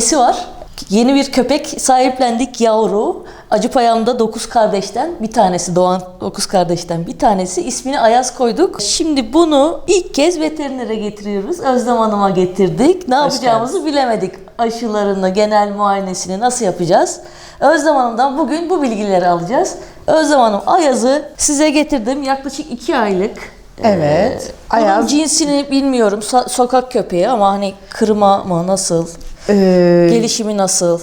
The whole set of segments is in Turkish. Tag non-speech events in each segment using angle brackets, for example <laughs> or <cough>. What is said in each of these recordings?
üyesi var. Yeni bir köpek sahiplendik yavru. Acıpayam'da 9 kardeşten bir tanesi doğan 9 kardeşten bir tanesi ismini Ayaz koyduk. Şimdi bunu ilk kez veterinere getiriyoruz. Özlem Hanım'a getirdik. Ne yapacağımızı bilemedik. Aşılarını, genel muayenesini nasıl yapacağız? Özlem Hanım'dan bugün bu bilgileri alacağız. Özlem Hanım Ayaz'ı size getirdim. Yaklaşık 2 aylık. Evet. Ee, Bunun Ayaz- cinsini bilmiyorum. So- sokak köpeği ama hani kırma mı nasıl? Ee, Gelişimi nasıl?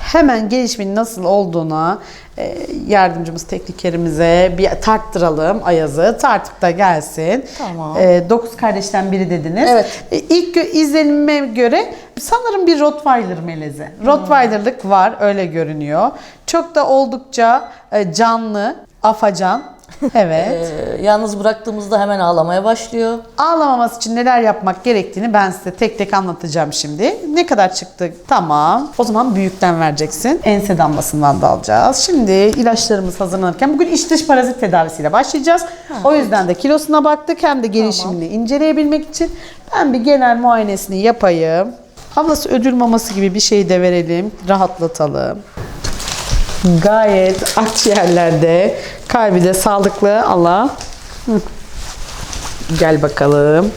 hemen gelişimin nasıl olduğuna e, yardımcımız teknikerimize bir tarttıralım Ayaz'ı. Tartıp da gelsin. Tamam. Ee, dokuz kardeşten biri dediniz. Evet. E, ilk izlenime göre sanırım bir Rottweiler melezi. Hmm. Rottweiler'lık var öyle görünüyor. Çok da oldukça e, canlı, afacan. <laughs> Evet. Ee, yalnız bıraktığımızda hemen ağlamaya başlıyor. Ağlamaması için neler yapmak gerektiğini ben size tek tek anlatacağım şimdi. Ne kadar çıktı? Tamam. O zaman büyükten vereceksin. Ense damlasından da alacağız. Şimdi ilaçlarımız hazırlanırken bugün iç dış parazit tedavisiyle başlayacağız. o yüzden de kilosuna baktık hem de gelişimini inceleyebilmek için ben bir genel muayenesini yapayım. Ablası ödül maması gibi bir şey de verelim. Rahatlatalım. Gayet akciğerlerde, kalbi de sağlıklı Allah. Gel bakalım.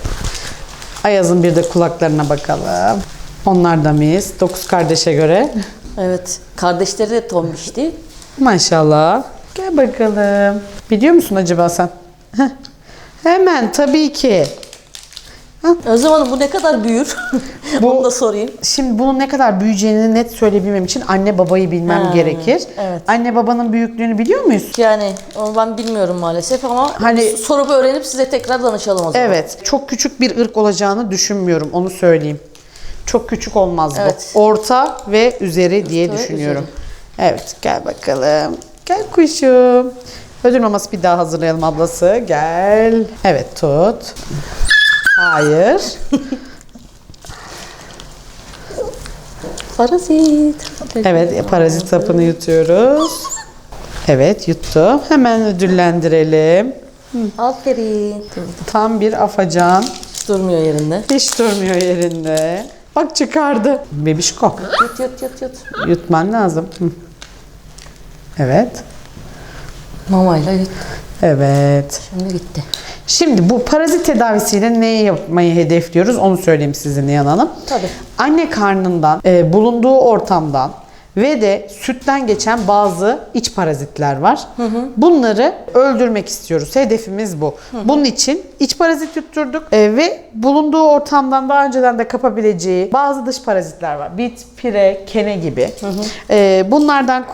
Ayaz'ın bir de kulaklarına bakalım. Onlar da mis. Dokuz kardeşe göre. Evet. Kardeşleri de tombişti. Maşallah. Gel bakalım. Biliyor musun acaba sen? Heh. Hemen tabii ki. Özlem Hanım bu ne kadar büyür? <laughs> Bu- Onu da sorayım. Şimdi bunun ne kadar büyüyeceğini net söyleyebilmem için anne babayı bilmem Ha, gerekir. evet. Anne babanın büyüklüğünü biliyor muyuz? Yani onu ben bilmiyorum maalesef ama Hani- sorup öğrenip size tekrar danışalım o zaman. Evet. Çok küçük bir ırk olacağını düşünmüyorum. Onu söyleyeyim. Çok küçük olmaz Evet. bu. Orta ve üzeri diye ve düşünüyorum. Evet. Gel bakalım. Gel kuşum. Ödül maması bir daha hazırlayalım ablası. Gel. Evet tut. Hayır. Parazit. Evet parazit sapını yutuyoruz. Evet yuttu. Hemen ödüllendirelim. Aferin. Tam bir afacan. Hiç durmuyor yerinde. Hiç durmuyor yerinde. Bak çıkardı. Bebişko. Yut yut yut yut. Yutman lazım. Evet. Mamayla yut. Evet. Şimdi gitti. Şimdi bu parazit tedavisiyle ne yapmayı hedefliyoruz onu söyleyeyim size Nihan Hanım. Tabii. Anne karnından, e, bulunduğu ortamdan ve de sütten geçen bazı iç parazitler var. Bunları öldürmek istiyoruz. Hedefimiz bu. Bunun için iç parazit yutturduk e, ve bulunduğu ortamdan daha önceden de kapabileceği bazı dış parazitler var. Bit, pire, kene gibi. E, bunlardan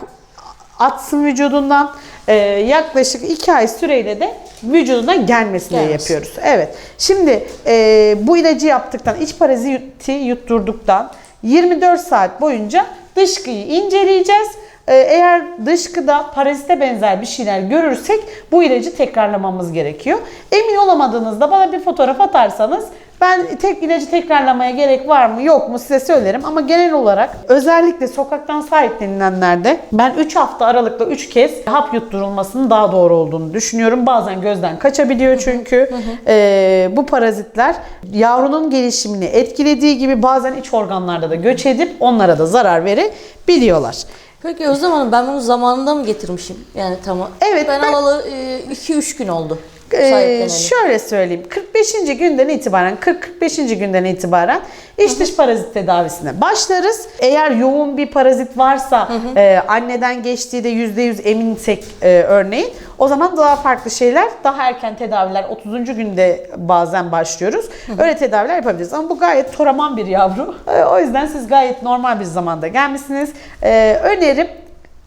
atsın vücudundan e, yaklaşık 2 ay süreyle de vücuduna gelmesini Gelmesin. yapıyoruz. Evet. Şimdi e, bu ilacı yaptıktan, iç paraziti yutturduktan 24 saat boyunca dışkıyı inceleyeceğiz. E, eğer dışkıda parazite benzer bir şeyler görürsek bu ilacı tekrarlamamız gerekiyor. Emin olamadığınızda bana bir fotoğraf atarsanız ben tek ilacı tekrarlamaya gerek var mı yok mu size söylerim ama genel olarak özellikle sokaktan sahiplenilenlerde ben 3 hafta aralıkla 3 kez hap yutturulmasının daha doğru olduğunu düşünüyorum. Bazen gözden kaçabiliyor çünkü. Ee, bu parazitler yavrunun gelişimini etkilediği gibi bazen iç organlarda da göç edip onlara da zarar verebiliyorlar. Peki Özlem Hanım ben bunu zamanında mı getirmişim? Yani tamam. Evet, Ben, ben- alalı 2-3 gün oldu. Ee, şöyle söyleyeyim. 45. günden itibaren 40-45. günden itibaren iç dış parazit tedavisine başlarız. Eğer yoğun bir parazit varsa e, anneden geçtiği de %100 eminsek e, örneğin o zaman daha farklı şeyler daha erken tedaviler 30. günde bazen başlıyoruz. Öyle tedaviler yapabiliriz. Ama bu gayet toraman bir yavru. E, o yüzden siz gayet normal bir zamanda gelmişsiniz. E, önerim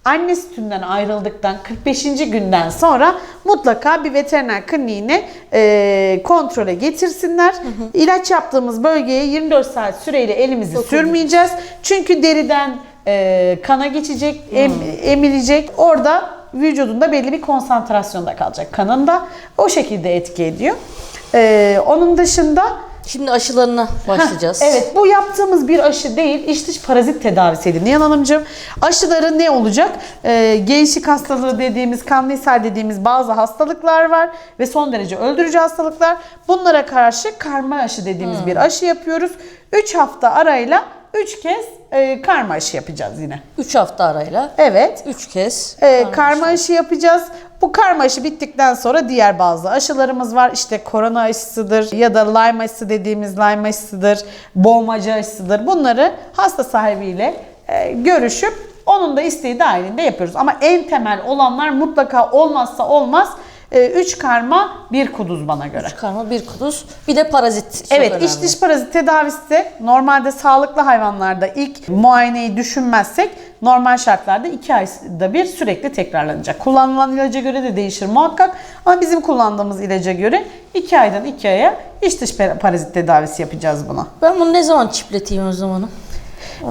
Anne sütünden ayrıldıktan 45. günden sonra mutlaka bir veteriner kliniğine e, kontrole getirsinler. İlaç yaptığımız bölgeye 24 saat süreyle elimizi sürmeyeceğiz. Çünkü deriden e, kana geçecek, em- emilecek. Orada vücudunda belli bir konsantrasyonda kalacak kanında. O şekilde etki ediyor. E, onun dışında Şimdi aşılarına başlayacağız. Evet bu yaptığımız bir aşı değil iç dış parazit tedavisiydi Nihan Hanımcığım. Aşıları ne olacak? Ee, gençlik hastalığı dediğimiz, kanlı ishal dediğimiz bazı hastalıklar var ve son derece öldürücü hastalıklar. Bunlara karşı karma aşı dediğimiz bir aşı yapıyoruz. 3 hafta arayla 3 kez e, karma aşı yapacağız yine. 3 hafta arayla. Evet. 3 kez. Ee, karma aşı yapacağız. Bu karma aşı bittikten sonra diğer bazı aşılarımız var. İşte korona aşısıdır ya da Lyme aşısı dediğimiz Lyme aşısıdır, boğmaca aşısıdır. Bunları hasta sahibiyle e, görüşüp onun da isteği dahilinde yapıyoruz. Ama en temel olanlar mutlaka olmazsa olmaz 3 karma bir kuduz bana göre. Karma bir kuduz. Bir de parazit. çok Evet önemli. iç dış parazit tedavisi normalde sağlıklı hayvanlarda ilk muayeneyi düşünmezsek normal şartlarda 2 ayda bir sürekli tekrarlanacak. Kullanılan ilaca göre de değişir muhakkak ama bizim kullandığımız ilaca göre 2 aydan 2 aya iç dış parazit tedavisi yapacağız buna. Ben bunu ne zaman çipleteyim o zamanı?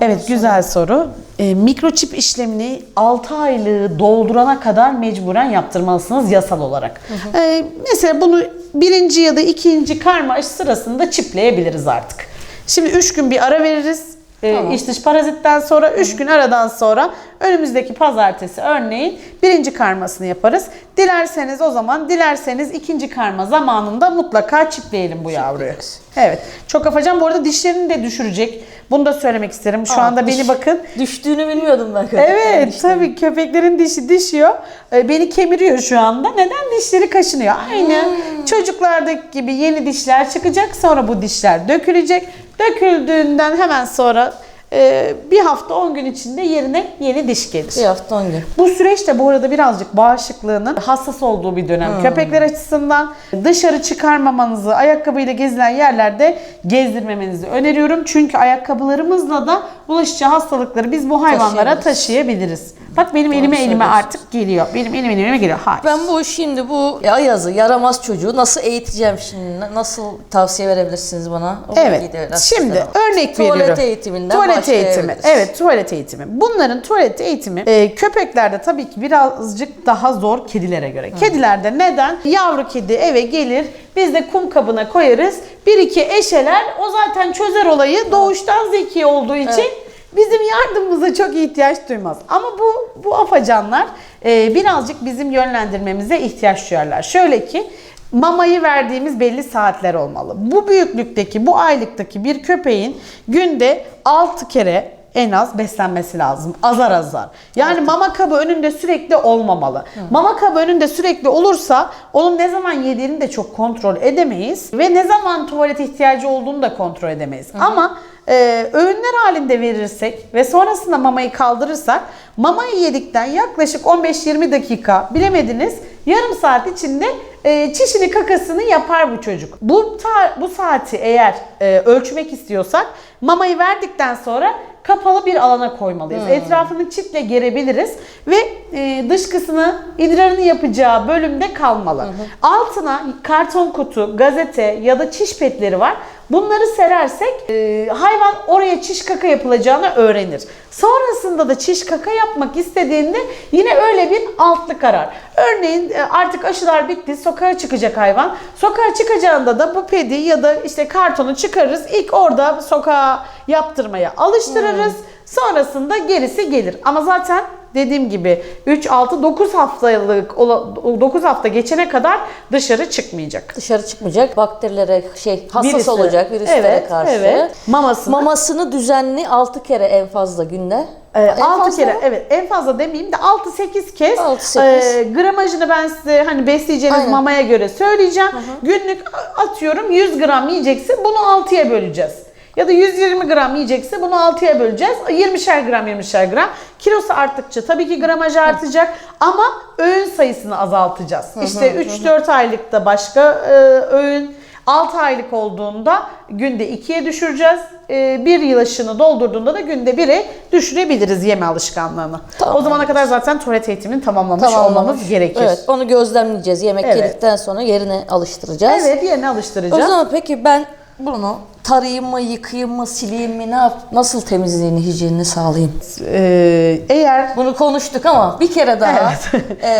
Evet güzel soru. Ee, mikroçip işlemini 6 aylığı doldurana kadar mecburen yaptırmalısınız yasal olarak. Ee, mesela bunu birinci ya da ikinci karma aşı sırasında çipleyebiliriz artık. Şimdi 3 gün bir ara veririz. Ee, Tamam. iç dış parazitten sonra 3 gün aradan sonra önümüzdeki pazartesi örneğin birinci karmasını yaparız. Dilerseniz o zaman dilerseniz ikinci karma zamanında mutlaka çipleyelim bu yavruyu. Evet. Çok afacan. Bu arada dişlerini de düşürecek. Bunu da söylemek isterim. Şu Aa, anda diş- beni bakın. Düştüğünü bilmiyordum ben. köpeklerin Evet tabii köpeklerin dişi düşüyor. Ee, Beni kemiriyor şu anda. Neden? Dişleri kaşınıyor. Aynı Hmm. çocuklardaki gibi yeni dişler çıkacak. Sonra bu dişler dökülecek. Döküldüğünden hemen sonra e, bir hafta 10 gün içinde yerine yeni diş gelir. Bir hafta 10 gün. Bu süreçte bu arada birazcık bağışıklığının hassas olduğu bir dönem. Hmm. Köpekler açısından dışarı çıkarmamanızı, ayakkabıyla gezilen yerlerde gezdirmemenizi öneriyorum. Çünkü ayakkabılarımızla da bulaşıcı hastalıkları biz bu hayvanlara Taşıyabiliriz. Bak benim elime elime söylüyorsun. artık geliyor. Benim elime elime geliyor. Hayır. Ben bu şimdi bu ayazı, yaramaz çocuğu nasıl eğiteceğim şimdi? Nasıl tavsiye verebilirsiniz bana? O Evet. Şimdi örnek Tuvalet veriyorum. eğitiminden Tuvalet eğitimi. Evet, tuvalet eğitimi. Bunların tuvalet eğitimi e, köpeklerde tabii ki birazcık daha zor kedilere göre. Kedilerde neden? Yavru kedi eve gelir, biz de kum kabına koyarız. Bir iki eşeler o zaten çözer olayı doğuştan zeki olduğu için Evet. Bizim yardımımıza çok ihtiyaç duymaz. Ama bu bu afacanlar e, birazcık bizim yönlendirmemize ihtiyaç duyarlar. Şöyle ki mamayı verdiğimiz belli saatler olmalı. Bu büyüklükteki, bu aylıktaki bir köpeğin günde 6 kere en az beslenmesi lazım. Azar azar. Yani mama kabı önünde sürekli olmamalı. Mama kabı önünde sürekli olursa onun ne zaman yediğini de çok kontrol edemeyiz ve ne zaman tuvalet ihtiyacı olduğunu da kontrol edemeyiz. Ama e, öğünler halinde verirsek ve sonrasında mamayı kaldırırsak mamayı yedikten yaklaşık 15-20 dakika bilemediniz yarım saat içinde e, çişini kakasını yapar bu çocuk. Bu ta- bu saati eğer e, ölçmek istiyorsak mamayı verdikten sonra kapalı bir alana koymalıyız. Etrafını çitle gerebiliriz ve e, dışkısını idrarını yapacağı bölümde kalmalı. Altına karton kutu, gazete ya da çiş petleri var. Bunları serersek e, hayvan oraya çiş kaka yapılacağını öğrenir. Sonrasında da çiş kaka yapmak istediğinde yine öyle bir altlık arar. Örneğin e, artık aşılar bitti, sokağa çıkacak hayvan. Sokağa çıkacağında da bu pedi ya da işte kartonu çıkarırız. İlk orada sokağa yaptırmaya alıştırırız. Sonrasında gerisi gelir. Ama zaten dediğim gibi 3 6 9 haftalık 9 hafta geçene kadar dışarı çıkmayacak. Dışarı çıkmayacak, bakterilere şey hassas Virüslere. olacak virüslere Evet, karşı. evet. Mamasını Mamasını düzenli 6 kere en fazla günde. Ee, En 6 fazla kere mı? evet en fazla demeyeyim de 6-8 kez 6-8. e, gramajını ben size hani besleyeceğiniz Aynen. mamaya göre söyleyeceğim. Günlük atıyorum 100 gram yiyecekse bunu 6'ya böleceğiz. Ya da 120 gram yiyecekse bunu 6'ya böleceğiz. 20'şer gram 20'şer gram. Kilosu arttıkça tabii ki gramajı artacak ama öğün sayısını azaltacağız. İşte 3-4 aylıkta başka e, öğün 6 aylık olduğunda günde 2'ye düşüreceğiz. 1 yıl aşını doldurduğunda da günde 1'e düşürebiliriz yeme alışkanlığını. Tamam. O zamana kadar zaten tuvalet eğitimini tamamlamış, Tamamlamış. olmamız gerekir. Evet, onu gözlemleyeceğiz. Yemek Evet. yedikten sonra yerine alıştıracağız. Evet, yerine O alıştıracağız. zaman peki ben bunu tarayayım mı, yıkayayım mı, sileyim mi, ne yap, nasıl temizliğini, hijyenini sağlayayım? Ee, eğer Bunu konuştuk ama bir kere daha <laughs> e,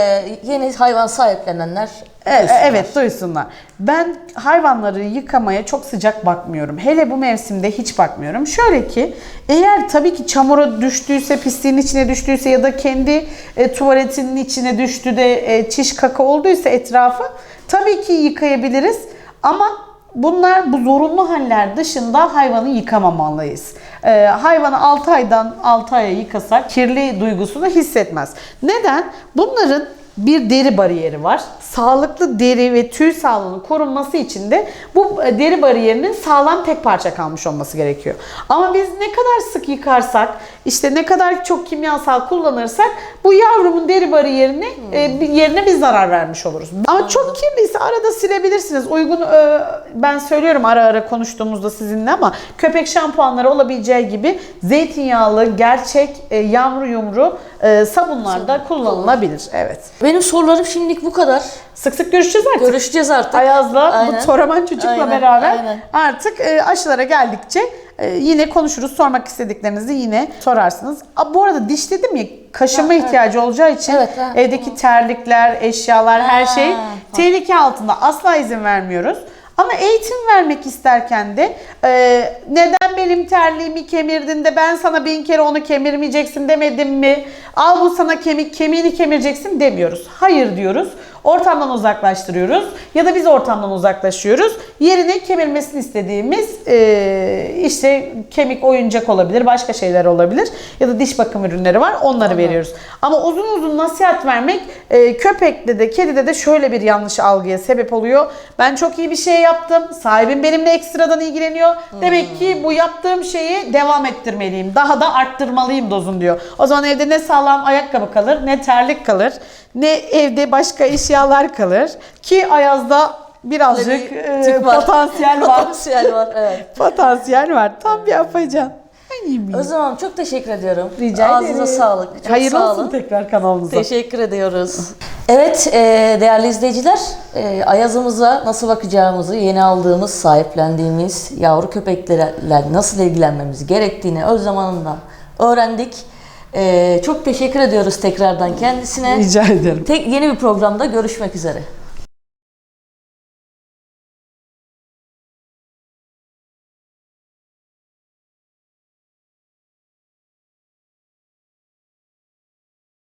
yeni hayvan sahiplenenler E, duysunlar. Evet duysunlar. Ben hayvanları yıkamaya çok sıcak bakmıyorum. Hele bu mevsimde hiç bakmıyorum. Şöyle ki eğer tabii ki çamura düştüyse, pisliğin içine düştüyse ya da kendi e, tuvaletinin içine düştü de e, çiş kaka olduysa etrafı tabii ki yıkayabiliriz. Ama bunlar bu zorunlu haller dışında hayvanı yıkamamalıyız. Ee, hayvanı 6 aydan 6 aya yıkasak kirli duygusunu hissetmez. Neden? Bunların bir deri bariyeri var. Sağlıklı deri ve tüy sağlığının korunması için de bu e, deri bariyerinin sağlam tek parça kalmış olması gerekiyor. Ama biz ne kadar sık yıkarsak, işte ne kadar çok kimyasal kullanırsak bu yavrumun deri bariyerini e, bir yerine bir zarar vermiş oluruz. Ama çok kirliyse arada silebilirsiniz. Uygun e, ben söylüyorum ara ara konuştuğumuzda sizinle ama köpek şampuanları olabileceği gibi zeytinyağlı gerçek yavru yumru e, sabunlarda kullanılabilir. Evet. Benim sorularım şimdilik bu kadar. Sık sık görüşeceğiz artık. Görüşeceğiz artık. Ayaz'la Aynen. bu Toraman çocukla Aynen, beraber aynen. artık e, aşılara geldikçe e, yine konuşuruz. Sormak istediklerinizi yine sorarsınız. A, bu arada diş dedim ya kaşıma Ha, evet. ihtiyacı olacağı için Evet, ha. evdeki terlikler, eşyalar her Ha, şey tamam. tehlike altında asla izin vermiyoruz. Ama eğitim vermek isterken de e, neden benim terliğimi kemirdin de ben sana bin kere onu kemirmeyeceksin demedim mi? Al bu sana kemik, kemiğini kemireceksin demiyoruz. Hayır diyoruz. Ortamdan uzaklaştırıyoruz ya da biz ortamdan uzaklaşıyoruz. Yerine kemirmesini istediğimiz e, işte kemik oyuncak olabilir, başka şeyler olabilir ya da diş bakım ürünleri var onları veriyoruz. Ama uzun uzun nasihat vermek e, köpekte de kedide de şöyle bir yanlış algıya sebep oluyor. Ben çok iyi bir şey yaptım. Sahibim benimle ekstradan ilgileniyor. Demek ki bu yaptığım şeyi devam ettirmeliyim. Daha da arttırmalıyım dozun diyor. O zaman evde ne sağlam ayakkabı kalır, ne terlik kalır, ne evde başka eşyalar kalır. Ki Ayaz'da birazcık Bir e, var. potansiyel var. Potansiyel var, evet. <laughs> potansiyel var. Tam bir afacan. Ay, O zaman çok teşekkür ediyorum. Rica Ağzınıza ederim. sağlık. Çok Hayırlı sağ olsun olun. tekrar kanalımıza. Teşekkür ediyoruz. Evet e, değerli izleyiciler, e, Ayaz'ımıza nasıl bakacağımızı, yeni aldığımız, sahiplendiğimiz yavru köpeklerle nasıl ilgilenmemiz gerektiğini öz zamanından öğrendik. E, çok teşekkür ediyoruz tekrardan kendisine. Rica ederim. Tek yeni bir programda görüşmek üzere.